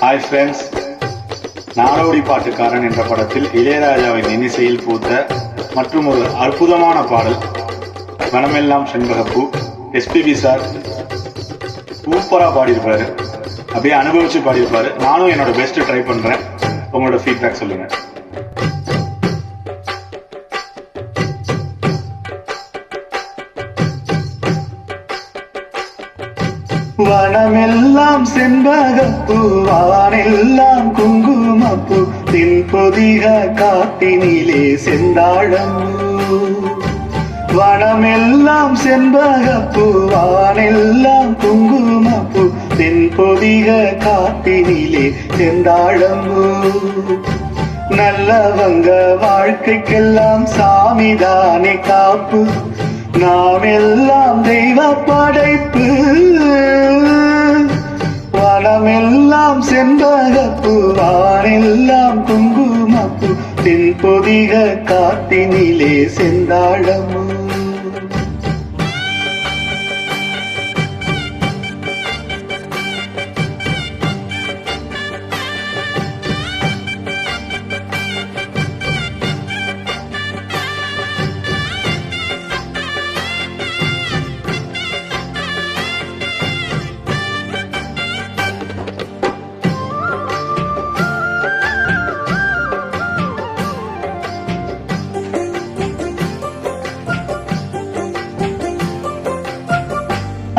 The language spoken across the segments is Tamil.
ஹாய் ஃப்ரெண்ட்ஸ் நாடோடி பாட்டுக்காரன் என்ற படத்தில் இளையராஜாவின் இனிசையில் பூத்த மற்றும் ஒரு அற்புதமான பாடல் மனமெல்லாம் செண்பகப்பூ. எஸ்பிபி சார் சூப்பராக பாடியிருப்பாரு. அப்படியே அனுபவிச்சு பாடியிருப்பாரு. நானும் என்னோட பெஸ்ட் ட்ரை பண்றேன். உங்களோட ஃபீட்பேக் சொல்லுங்க. வனமெல்லாம் செண்பகப்பூ வானெல்லாம் குங்குமப்பூ தென்பொதிக காட்டினிலே செந்தாழம்பூ வனமெல்லாம் செண்பகப்பூ வானெல்லாம் குங்குமப்பூ தென்பொதிக காட்டினிலே செந்தாழம்பூ நல்லவங்க வாழ்க்கைக்கெல்லாம் சாமிதானே காப்பு. நாம் எல்லாம் தெய்வ படைப்பு. வனமெல்லாம் செண்பகப்பு வானெல்லாம் குங்குமப்பு தென்பொதிக காட்டினிலே செந்தாழமு.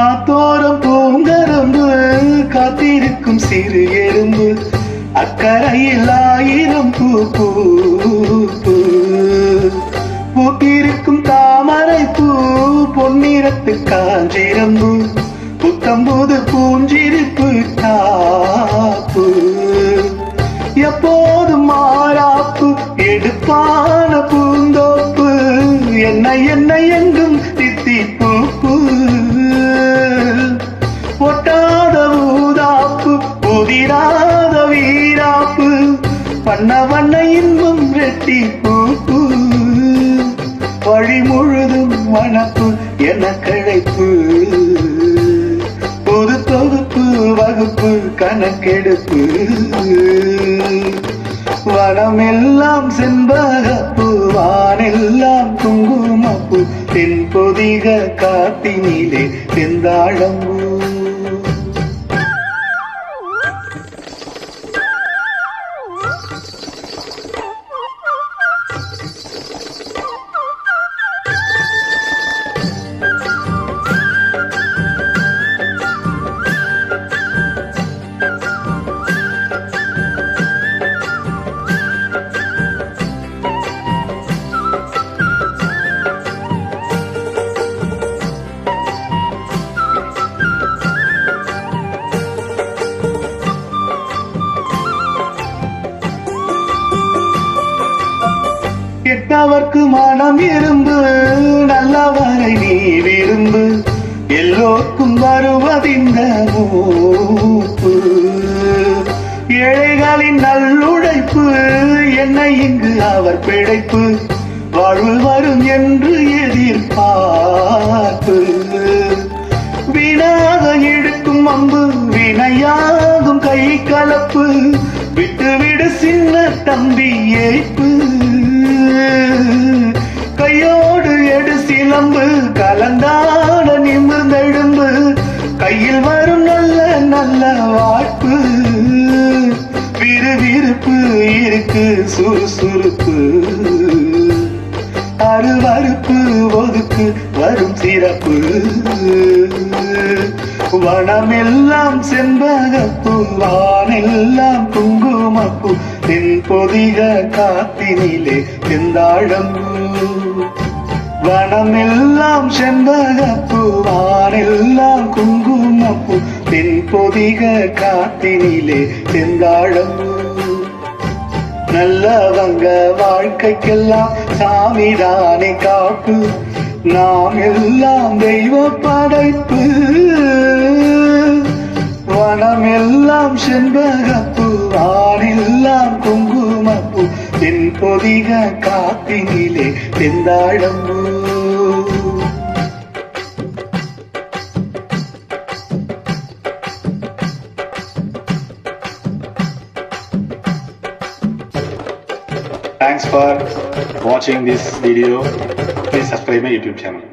ஆத்தோரம் பூங்கரம்பு காத்திருக்கும் சிறு எறும்பு அக்கறையில் ஆயிரம் பூ பூ பூ. பூத்திருக்கும் தாமரை பூ பொன்னிறத்து காஞ்சிரம்பு புத்தம்போது பூஞ்சிருப்பு காப்பு எப்போதும் மாறாப்பு எடுப்பான பூந்தோப்பு என்ன என்ன எங்கும் தித்தி பூப்பு புதிராத வீராப்பு பண்ண வண்ண இன்பம் வெட்டி பூப்பு. வழி முழுதும் வனப்பு என கழைப்பு பொது தொகுப்பு வகுப்பு கணக்கெடுப்பு. வனமெல்லாம் செண்பகப்பு வானெல்லாம் குங்குமப்பு. தென் பொதிக காத்தினிலே செந்தாழம்பூ. கெட்டவர்க்கு மனம் இரும்பு. நல்லவரை நீ விரும்பு. எல்லோருக்கும் வருவதிந்த மூப்பு. ஏழைகளின் நல்லுழைப்பு என்னை இங்கு அவர் பிழைப்பு. வாழ்வு வரும் என்று எதிர்பார்ப்பு. வீணாக இழுக்கும் அம்பு வினையாகும் கை கலப்பு. விட்டுவிடு சின்ன தம்பி ஏய்ப்பு. விறுவிறுப்பு இருக்கு சுறுசுறுப்பு. அருவறுப்பு ஒதுக்கு வரும் சிறப்பு. வனமெல்லாம் செண்பகப்பு வானெல்லாம் குங்குமப்பு தென்பொதிக காத்தினிலே செந்தாழம்பு. வனமெல்லாம் செண்பகப்பு வானெல்லாம் குங்குமப்பு தென்பொதிக காத்தினிலே செந்தாழம்பு. நல்லவங்க வாழ்க்கைக்கெல்லாம் சாமிதானே காப்பு. நாம் எல்லாம் தெய்வ படைப்பு. வனமெல்லாம் செண்பகப்பு ஆனெல்லாம் குங்குமப்பு. தென்பொதிக காப்பினிலே தெந்தாழம்பூ Thanks for watching this video. Please subscribe my YouTube channel.